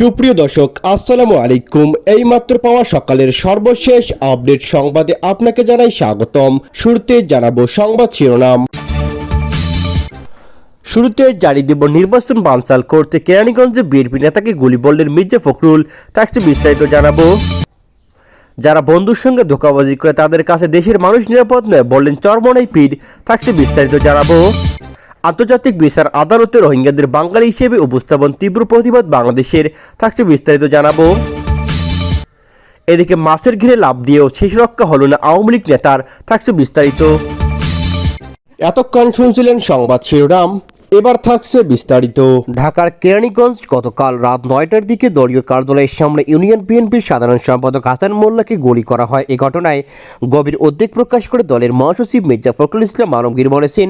সুপ্রিয় দর্শক, আসসালামু আলাইকুম। এই মাত্র পাওয়া সকালের সর্বশেষ আপডেট সংবাদে আপনাকে জানাই স্বাগতম। শুরুতে জানাব সংবাদ শিরোনাম। শুরুতে জারি দেব নির্বাচন বানচাল করতে কেরানীগঞ্জে বিএনপি নেতাকে গুলি বললেন মির্জা ফখরুল। থাকছে বিস্তারিত জানাব। যারা বন্ধুর সঙ্গে ধোকাবাজি করে তাদের কাছে দেশের মানুষ নিরাপদ নয় বললেন চরমনাই পীর। থাকছে বিস্তারিত জানাব। আন্তর্জাতিক বিচার আদালতে রোহিঙ্গাদের বাঙালি হিসেবে উপস্থাপন তীব্র প্রতিবাদ বাংলাদেশের থাকছে বিস্তারিত জানাব। এদিকে মাছের ঘিরে লাভ দিয়েও শেষ রক্ষা হল না আওয়ামী লীগ নেতার, থাকছে বিস্তারিত। এতক্ষণ শুনছিলেন সংবাদ শিরোনাম। এবার থাকছে বিস্তারিত। ঢাকার কেরানীগঞ্জ গতকাল রাত নয়টার দিকে দলীয় কার্যালয়ের সামনে ইউনিয়ন বিএনপির সাধারণ সম্পাদক হাসান মোল্লাকে গুলি করা হয়। এ ঘটনায় গভীর উদ্বেগ প্রকাশ করে দলের মহাসচিব মির্জা ফখরুল ইসলাম আলমগীর বলেছেন,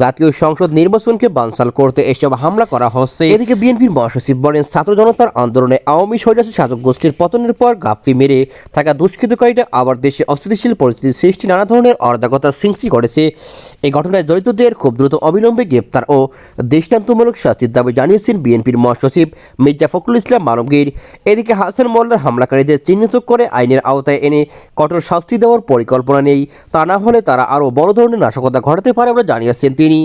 জাতীয় সংসদ নির্বাচনকে বানসাল করতে এসব হামলা করা হচ্ছে। এদিকে বিএনপির মহাসচিব বলেন, ছাত্র জনতার আন্দোলনে আওয়ামী স্বৈরাচার শাসক গোষ্ঠীর পতনের পর গাপ্পি মেরে থাকা দুষ্কৃতকারীরা আবার দেশে অস্থিতিশীল পরিস্থিতি সৃষ্টি, নানা ধরনের অরাজকতা সৃষ্টি করেছে। এই ঘটনায় জড়িতদের খুব দ্রুত অবিলম্বে গ্রেপ্তার ও দৃষ্টান্তমূলক শাস্তির দাবি জানিয়েছেন বিএনপির মহাসচিব মির্জা ফখরুল ইসলাম মানবগীর। এদিকে হাসান মোল্লার হামলাকারীদের চিহ্নিত করে আইনের আওতায় এনে কঠোর শাস্তি দেওয়ার পরিকল্পনা নেই। তা না হলে তারা আরও বড় ধরনের নাশকতা ঘটাতে পারে বলে জানিয়েছেন তিনি।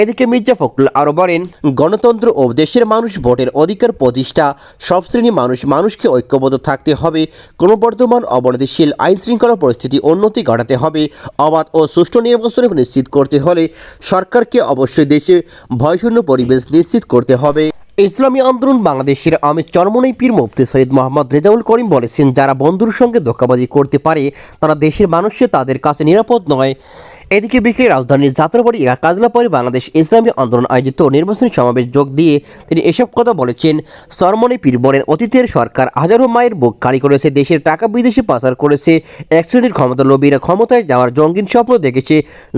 এদিকে মির্জা ফখরুল আরও বলেন, গণতন্ত্র ও দেশের মানুষ ভোটের অধিকার প্রতিষ্ঠা, সব শ্রেণির মানুষ মানুষকে ঐক্যবদ্ধ থাকতে হবে ক্রমবর্ধমান অবনতিশীল আইন শৃঙ্খলা পরিস্থিতি উন্নতি ঘটাতে হবে, অবাধ ও সুষ্ঠু নির্বাচন নিশ্চিত করতে হলে সরকারকে অবশ্যই দেশে ভয়শূন্য পরিবেশ নিশ্চিত করতে হবে। ইসলামী আন্দোলন বাংলাদেশের আমির চরমনাই পীর মুফতি সৈয়দ মোহাম্মদ রেজাউল করিম বলেছেন, যারা বন্ধুর সঙ্গে ধোকাবাজি করতে পারে, তারা দেশের মানুষে তাদের কাছে নিরাপদ নয়। এদিকে বিকেলে রাজধানীর যাত্রাবাড়ি কাজলাপাড়ি বাংলাদেশ ইসলামী আন্দোলন আয়োজিত নির্বাচনী সমাবেশ যোগ দিয়ে তিনি এসব কথা বলেছেন। সরমনি পীর বলেন অতীতের সরকার হাজারো মায়ের বুক খালি করেছে দেশের টাকা বিদেশে পাচার করেছে এক শ্রেণির ক্ষমতা লোভীরা ক্ষমতায় যাওয়ার জঙ্গিন স্বপ্ন দেখেছে।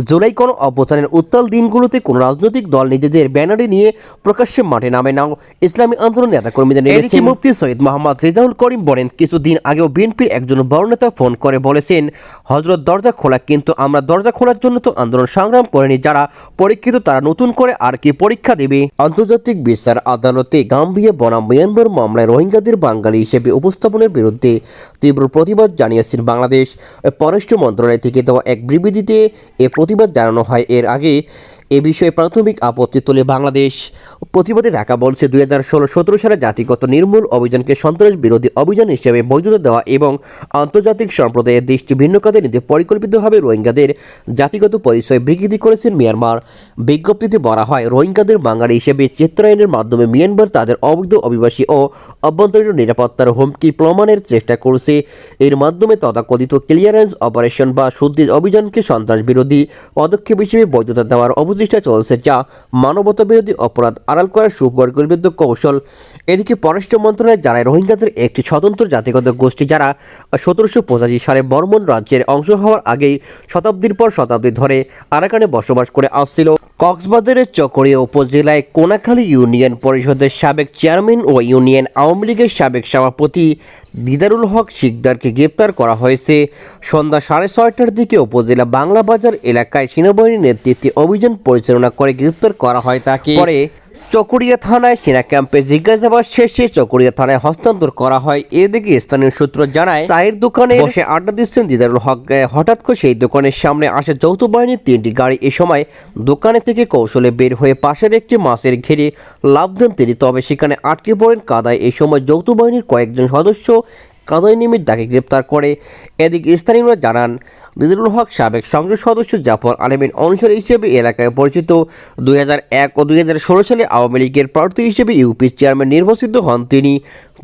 জুলাই কোনো অভ্যুত্থানের উত্তাল দিনগুলোতে কোনো রাজনৈতিক দল নিজেদের ব্যানারে নিয়ে প্রকাশ্যে মাঠে নামে নাও ইসলামী আন্দোলন নেতাকর্মীদের এদিকে মুফতি সৈয়দ মোহাম্মদ রেজাউল করিম বলেন কিছুদিন আগেও বিএনপির একজন বড় নেতা ফোন করে বলেছেন হজরত দরজা খোলা কিন্তু আমরা দরজা খোলার জন্য তো আন্দোলন সংগ্রাম করেনি, যারা পরীক্ষিত তারা নতুন করে আর কি পরীক্ষা দেবে। আন্তর্জাতিক বিচার আদালতে গাম্বিয়া বনাম মিয়ানমার মামলায় রোহিঙ্গাদের বাঙালি হিসেবে উপস্থাপনের বিরুদ্ধে তীব্র প্রতিবাদ জানিয়েছেন বাংলাদেশ। পররাষ্ট্র মন্ত্রণালয় থেকে দেওয়া এক বিবৃতিতে এ প্রতিবাদ জানানো হয়। এর আগে এ বিষয়ে প্রাথমিক আপত্তি তুলে বাংলাদেশ। প্রতিবাদে ঢাকা বলছে দুই হাজার ষোলো সতেরো সালে জাতিগত নির্মূল অভিযানকে সন্ত্রাস বিরোধী অভিযান হিসেবে বৈধতা দেওয়া এবং আন্তর্জাতিক সম্প্রদায়ের দৃষ্টি ভিন্ন কাজে নিতে পরিকল্পিতভাবে রোহিঙ্গাদের জাতিগত পরিচয় বিকৃতি করেছেন মিয়ানমার। বিজ্ঞপ্তিতে বলা হয়, রোহিঙ্গাদের বাঙালি হিসেবে চিত্রায়নের মাধ্যমে মিয়ানমার তাদের অবৈধ অভিবাসী ও অভ্যন্তরীণ নিরাপত্তার হুমকি প্রমাণের চেষ্টা করছে। এর মাধ্যমে তথাকথিত ক্লিয়ারেন্স অপারেশন বা শুদ্ধির অভিযানকে সন্ত্রাস বিরোধী পদক্ষেপ হিসেবে বৈধতা দেওয়ার অপচেষ্টা চলছে যা মানবতা বিরোধী অপরাধ আড়াল করার সুপরিকল্পিত কৌশল। এদিকে পররাষ্ট্র মন্ত্রণালয় জানায়, রোহিঙ্গাদের একটি স্বতন্ত্র জাতিগত গোষ্ঠী যারা সতেরোশো পঁচাশি সালে বর্মন রাজ্যের অংশ হওয়ার আগেই শতাব্দীর পর শতাব্দী ধরে আরাকানে বসবাস করে আসছিল। কক্সবাজারের চকরিয়া উপজেলায় কোনাখালী ইউনিয়ন পরিষদের সাবেক চেয়ারম্যান ও ইউনিয়ন আওয়ামী লীগের সাবেক সভাপতি দিদারুল হক শিকদারকে গ্রেপ্তার করা হয়েছে। সন্ধ্যা সাড়ে ছয়টার দিকে উপজেলা বাংলা বাজার এলাকায় সেনাবাহিনীর নেতৃত্বে অভিযান পরিচালনা করে গ্রেপ্তার করা হয় তাকে। পরে চকরিয়া থানায় সেনা ক্যাম্পে জিজ্ঞাসাবাদ শেষে চকরিয়া থানায় হস্তান্তর করা হয়। এদিকে স্থানীয় সূত্র জানায়, চায়ের দোকানে বসে আড্ডা দিচ্ছেন দিদারুল হক। হঠাৎ করে সেই দোকানের সামনে আসে যৌথ বাহিনীর তিনটি গাড়ি। এ সময় দোকানে থেকে কৌশলে বের হয়ে পাশের একটি মাছের ঘেরে লাভ দেন তিনি। তবে সেখানে আটকে পড়েন কাদায়। এই সময় যৌথ বাহিনীর কয়েকজন সদস্য কাদায় নিমির তাকে গ্রেপ্তার করে। এদিকে স্থানীয়রা জানান দিদুল হক সাবেক সংসদ সদস্য জাফর আলমের অনুসার হিসেবে এলাকায় পরিচিত। দুই ও দুই হাজার ষোলো সালে আওয়ামী লীগের প্রার্থী হিসেবে ইউপি চেয়ারম্যান নির্বাচিত হন তিনি।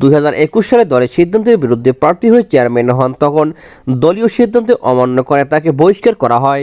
দুই হাজার একুশ সালে দলের সিদ্ধান্তের বিরুদ্ধে প্রার্থী হয়ে চেয়ারম্যান হন, তখন দলীয় সিদ্ধান্তে অমান্য করে তাকে বহিষ্কার করা হয়।